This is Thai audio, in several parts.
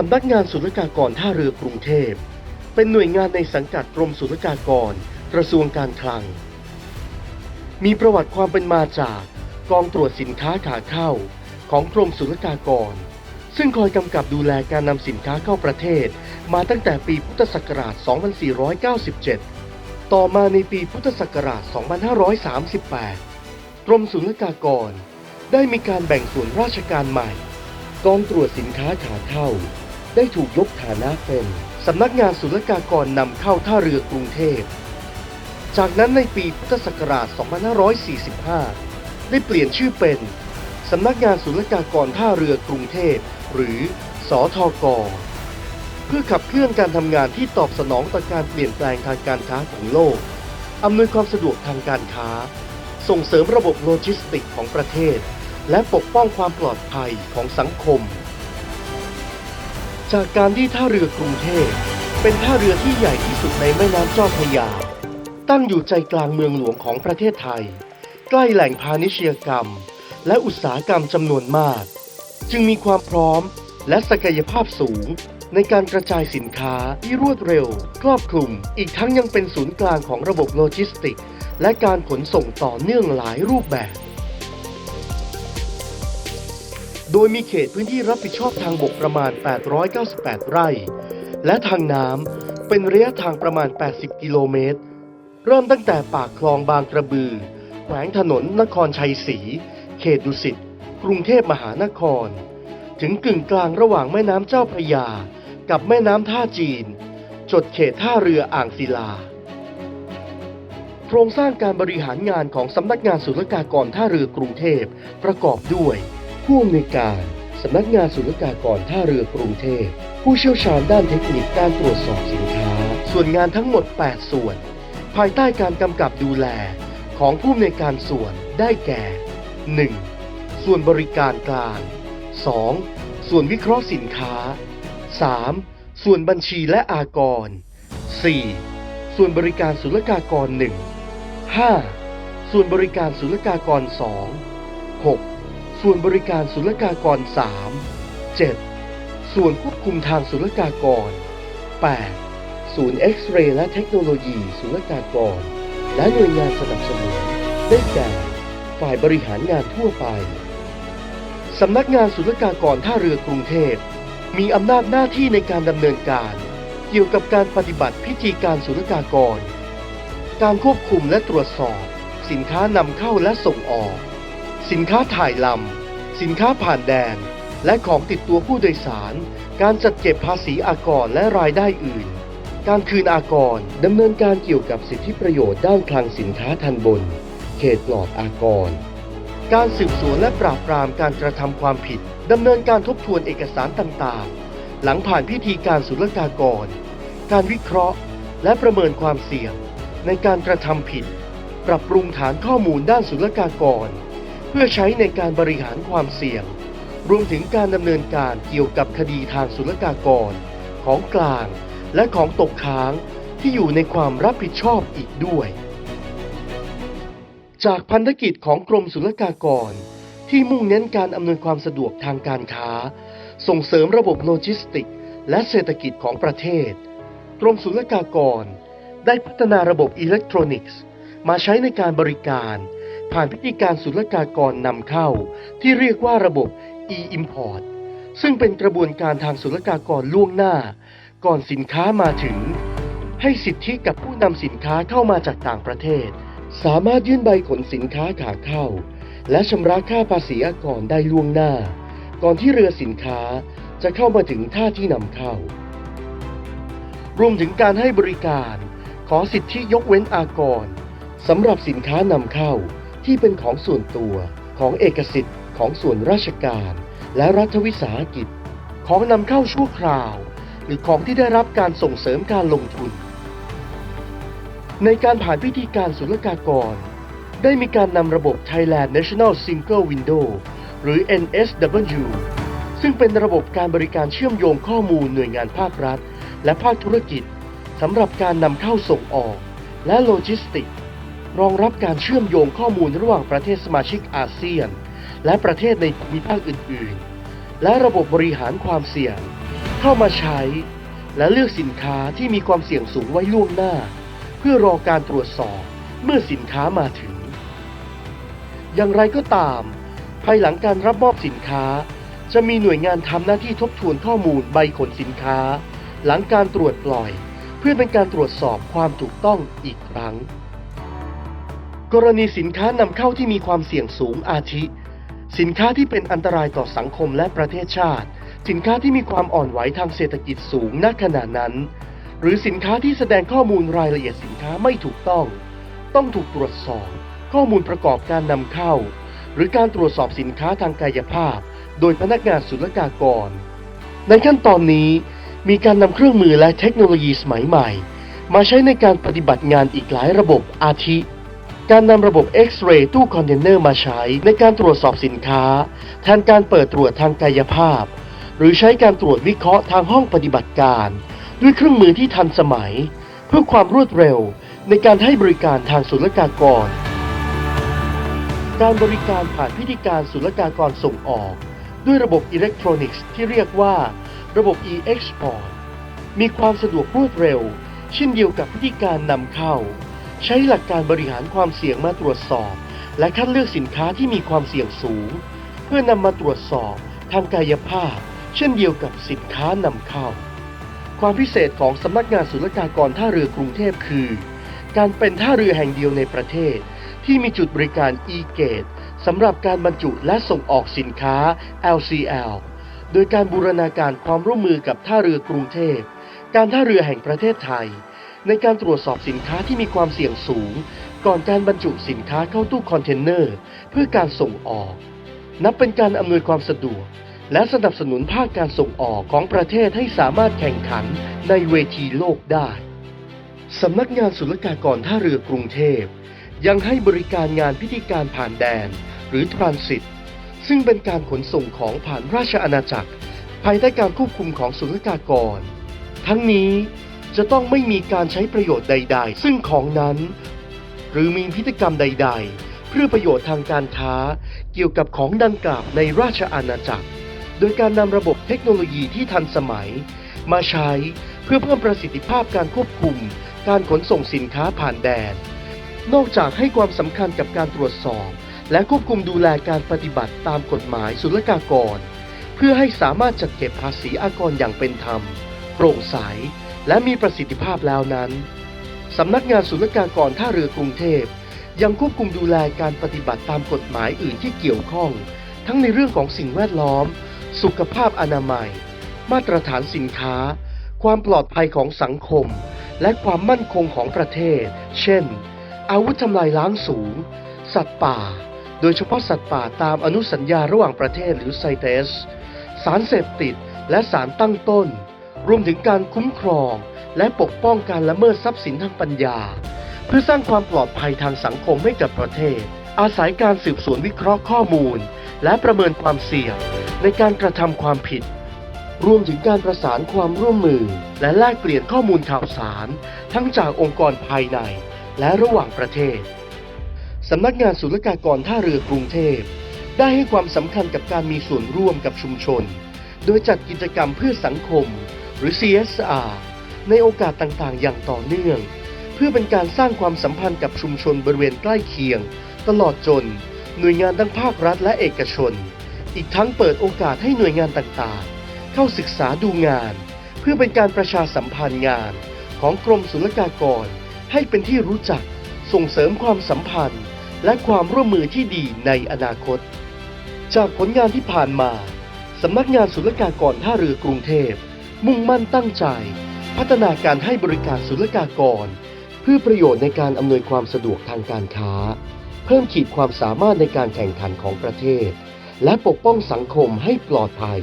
สำนักงานศุลกากรท่าเรือกรุงเทพ เป็นหน่วยงานในสังกัดกรมศุลกากร กระทรวงการคลัง มีประวัติความเป็นมาจากกองตรวจสินค้าขาเข้าของกรมศุลกากร ซึ่งคอยกำกับดูแลการนำสินค้าเข้าประเทศ มาตั้งแต่ปีพุทธศักราช 2497 ต่อมาในปีพุทธศักราช 2538 กรมศุลกากร ได้มีการแบ่งส่วนราชการใหม่ กองตรวจสินค้าขาเข้า ได้ถูกยกฐานะเป็นสำนักงานศุลกากรนำเข้าท่าเรือกรุงเทพ จากนั้นในปีพุทธศักราช 2545 ได้เปลี่ยนชื่อเป็นสำนักงานศุลกากรท่าเรือกรุงเทพ หรือสอทกเพื่อขับเคลื่อนการทำงานที่ตอบสนองต่อการเปลี่ยนแปลงทางการค้าของโลก อำนวยความสะดวกทางการค้า ส่งเสริมระบบโลจิสติกของประเทศ และปกป้องความปลอดภัยของสังคม จากการที่ท่าเรือกรุงเทพเป็นท่าเรือที่ใหญ่ที่สุดในแม่น้ำเจ้าพระยา ตั้งอยู่ใจกลางเมืองหลวงของประเทศไทย ใกล้แหล่งพาณิชยกรรม และอุตสาหกรรมจำนวนมาก จึงมีความพร้อมและศักยภาพสูงในการกระจายสินค้าที่รวดเร็ว ครอบคลุม อีกทั้งยังเป็นศูนย์กลางของระบบโลจิสติก และการขนส่งต่อเนื่องหลายรูปแบบ โดยมีเขตพื้นที่รับผิดชอบทางบกประมาณ 898 ไร่ และทางน้ำเป็นระยะทางประมาณ 80 กิโลเมตร เริ่มตั้งแต่ปากคลองบางกระบือ แขวงถนนนครชัยศรี เขตดุสิต กรุงเทพมหานคร ถึงกึ่งกลางระหว่างแม่น้ำเจ้าพระยา กับแม่น้ำท่าจีน จดเขตท่าเรืออ่างศิลา โครงสร้างการบริหารงานของสำนักงานศุลกากรท่าเรือกรุงเทพประกอบด้วย ผู้อำนวยการสำนักงานศุลกากรท่าเรือกรุงเทพ ผู้เชี่ยวชาญด้านเทคนิคการตรวจสอบสินค้า ส่วนงานทั้งหมด 8 ส่วน ภายใต้การกำกับดูแลของผู้อำนวยการส่วนได้แก่ 1. ส่วนบริการกลาง 2. ส่วนวิเคราะห์สินค้า 3. ส่วนบัญชีและอากร 4. ส่วนบริการศุลกากร 1 5. ส่วนบริการศุลกากร 2 6. ส่วนบริการศุลกากร 3 7. ส่วนควบคุมทางศุลกากร 8. ศูนย์เอ็กซเรย์และเทคโนโลยีศุลกากร และหน่วยงานสนับสนุน ได้แก่ ฝ่ายบริหารงานทั่วไป สำนักงานศุลกากรท่าเรือกรุงเทพ มีอำนาจหน้าที่ในการดำเนินการ เกี่ยวกับการปฏิบัติพิธีการศุลกากร การควบคุมและตรวจสอบ สินค้านำเข้าและส่งออก สินค้าถ่ายลำ สินค้าผ่านแดน และของติดตัวผู้โดยสาร การจัดเก็บภาษีอากรและรายได้อื่น การคืนอากรดำเนินการเกี่ยวกับสิทธิประโยชน์ด้านคลังสินค้าทันบน เขตปลอดอากร การสืบสวนและปราบปรามการกระทำความผิดดำเนินการทบทวนเอกสารต่างๆ หลังผ่านพิธีการศุลกากร การวิเคราะห์ และประเมินความเสี่ยง ในการกระทำผิด ปรับปรุงฐานข้อมูลด้านศุลกากร เพื่อใช้ในการบริหารความเสี่ยง รวมถึงการดำเนินการเกี่ยวกับคดีทางศุลกากร ของกลาง และของตกค้างที่อยู่ในความรับผิดชอบอีกด้วย จากพันธกิจของกรมศุลกากร ที่มุ่งเน้นการอำนวยความสะดวกทางการค้า ส่งเสริมระบบโลจิสติก และเศรษฐกิจของประเทศ กรมศุลกากร ได้พัฒนาระบบอิเล็กทรอนิกส์ มาใช้ในการบริการ ผ่านพิธีการศุลกากรนำเข้า ที่เรียกว่าระบบ e-import ซึ่งเป็นกระบวนการทางศุลกากรล่วงหน้า ก่อนสินค้ามาถึง ให้สิทธิกับผู้นำสินค้าเข้ามาจากต่างประเทศ สามารถยื่นใบขนสินค้าขาเข้า และชำระค่าภาษีอากรได้ล่วงหน้า ก่อนที่เรือสินค้าจะเข้ามาถึงท่าที่นำเข้า รวมถึงการให้บริการ ขอสิทธิยกเว้นอากรสำหรับสินค้านำเข้า ที่เป็นของส่วนตัวของเอกสิทธิ์ของส่วนราชการ และรัฐวิสาหกิจ ของนำเข้าชั่วคราว หรือของที่ได้รับการส่งเสริมการลงทุน ในการผ่านพิธีการศุลกากร ได้มีการนำระบบ Thailand National Single Window หรือ NSW ซึ่งเป็นระบบการบริการเชื่อมโยงข้อมูลหน่วยงานภาครัฐ และภาคธุรกิจสำหรับการนำเข้าส่งออก และโลจิสติก รองรับการเชื่อมโยงข้อมูลระหว่างประเทศสมาชิกอาเซียน และประเทศในภูมิภาคอื่น ๆ และระบบบริหารความเสี่ยง เข้ามาใช้ และเลือกสินค้าที่มีความเสี่ยงสูงไว้ล่วงหน้า เพื่อรอการตรวจสอบเมื่อสินค้ามาถึง อย่างไรก็ตาม ภายหลังการรับมอบสินค้า จะมีหน่วยงานทำหน้าที่ทบทวนข้อมูลใบขนสินค้า หลังการตรวจปล่อย เพื่อเป็นการตรวจสอบความถูกต้องอีกครั้ง กรณีสินค้านำเข้าที่มีความเสี่ยงสูงอาทิ สินค้าที่เป็นอันตรายต่อสังคมและประเทศชาติ สินค้าที่มีความอ่อนไหวทางเศรษฐกิจสูงณขณะนั้น หรือสินค้าที่แสดงข้อมูลรายละเอียดสินค้าไม่ถูกต้อง ต้องถูกตรวจสอบ ข้อมูลประกอบการนำเข้า หรือการตรวจสอบสินค้าทางกายภาพ โดยพนักงานศุลกากร ในขั้นตอนนี้ มีการนำเครื่องมือและเทคโนโลยีสมัยใหม่ มาใช้ในการปฏิบัติงานอีกหลายระบบอาทิ การนำระบบเอ็กซเรย์ตู้คอนเทนเนอร์มาใช้ในการตรวจสอบสินค้า แทนการเปิดตรวจทางกายภาพ หรือใช้การตรวจวิเคราะห์ทางห้องปฏิบัติการ ด้วยเครื่องมือที่ทันสมัย เพื่อความรวดเร็วในการให้บริการทางศุลกากร การบริการผ่านพิธีการศุลกากรส่งออก ด้วยระบบอิเล็กทรอนิกส์ที่เรียกว่า ระบบ e-export มีความสะดวกรวดเร็ว เช่นเดียวกับพิธีการนำเข้า ใช้หลักการบริหารความเสี่ยงมาตรวจสอบ และคัดเลือกสินค้าที่มีความเสี่ยงสูง เพื่อนำมาตรวจสอบทางกายภาพ เช่นเดียวกับสินค้านำเข้า ความพิเศษของสำนักงานศุลกากรท่าเรือกรุงเทพคือ การเป็นท่าเรือแห่งเดียวในประเทศ ที่มีจุดบริการ e-gate สำหรับการบรรจุและส่งออกสินค้า LCL โดยการบูรณาการความร่วมมือกับท่าเรือกรุงเทพ การท่าเรือแห่งประเทศไทย ในการตรวจสอบสินค้าที่มีความเสี่ยงสูง ก่อนการบรรจุสินค้าเข้าตู้คอนเทนเนอร์ เพื่อการส่งออก นับเป็นการอำนวยความสะดวก และสนับสนุนภาคการส่งออกของประเทศให้สามารถแข่งขันในเวทีโลกได้สำนักงานศุลกากรท่าเรือกรุงเทพ ยังให้บริการงานพิธีการผ่านแดน หรือทรานสิตซึ่งเป็นการขนส่งของผ่านราชอาณาจักร ภายใต้การควบคุมของศุลกากร ทั้งนี้ จะต้องไม่มีการใช้ประโยชน์ใด ๆ ซึ่งของนั้น หรือมีพิธีกรรมใด ๆ เพื่อประโยชน์ทางการค้า เกี่ยวกับของดังกล่าวในราชอาณาจักร โดยการนำระบบเทคโนโลยีที่ทันสมัย มาใช้เพื่อเพิ่มประสิทธิภาพการควบคุม การขนส่งสินค้าผ่านแดน นอกจากให้ความสำคัญกับการตรวจสอบ และควบคุมดูแลการปฏิบัติตามกฎหมายศุลกากร เพื่อให้สามารถจัดเก็บภาษีอากรอย่างเป็นธรรม โปร่งใส และมีประสิทธิภาพแล้วนั้น สำนักงานศุลกากรท่าเรือกรุงเทพ ยังควบคุมดูแลการปฏิบัติตามกฎหมายอื่นที่เกี่ยวข้อง ทั้งในเรื่องของสิ่งแวดล้อม สุขภาพอนามัย มาตรฐานสินค้า ความปลอดภัยของสังคม และความมั่นคงของประเทศ เช่น อาวุธทำลายล้างสูง สัตว์ป่า โดยเฉพาะสัตว์ป่าตามอนุสัญญาระหว่างประเทศหรือไซเตส สารเสพติด และสารตั้งต้น รวมถึงการคุ้มครอง และปกป้องการละเมิดทรัพย์สินทางปัญญา เพื่อสร้างความปลอดภัยทางสังคมให้กับประเทศ อาศัยการสืบสวนวิเคราะห์ข้อมูล และประเมินความเสี่ยง ในการกระทำความผิด รวมถึงการประสานความร่วมมือ และแลกเปลี่ยนข้อมูลข่าวสาร ทั้งจากองค์กรภายใน และระหว่างประเทศสำนักงานศุลกากรท่าเรือกรุงเทพได้ให้ความสำคัญกับการมีส่วนร่วมกับชุมชน โดยจัดกิจกรรมเพื่อสังคม หรือ CSR ในโอกาสต่างๆ อย่างต่อเนื่อง เพื่อเป็นการสร้างความสัมพันธ์กับชุมชนบริเวณใกล้เคียง ตลอดจน หน่วยงานทั้งภาครัฐและเอกชน อีกทั้งเปิดโอกาสให้หน่วยงานต่างๆ เข้าศึกษาดูงาน เพื่อเป็นการประชาสัมพันธ์งานของกรมศุลกากร ให้เป็นที่รู้จักส่งเสริมความสัมพันธ์ และความร่วมมือที่ดีในอนาคต จากผลงานที่ผ่านมาสำนักงานศุลกากรท่าเรือกรุงเทพ มุ่งมั่นตั้งใจ พัฒนาการให้บริการศุลกากร เพื่อประโยชน์ในการอำนวยความสะดวกทางการค้า เพิ่มขีดความสามารถในการแข่งขันของประเทศ และปกป้องสังคมให้ปลอดภัย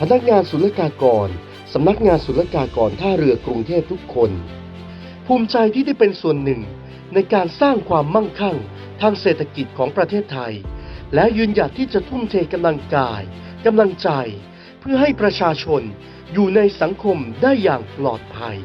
พนักงานศุลกากรสำนักงานศุลกากรท่าเรือกรุงเทพทุกคน ภูมิใจที่ได้เป็นส่วนหนึ่ง ในการสร้างความมั่งคั่งทางเศรษฐกิจของประเทศไทย และยืนหยัดที่จะทุ่มเทกำลังกายกำลังใจ เพื่อให้ประชาชนอยู่ในสังคมได้อย่างปลอดภัย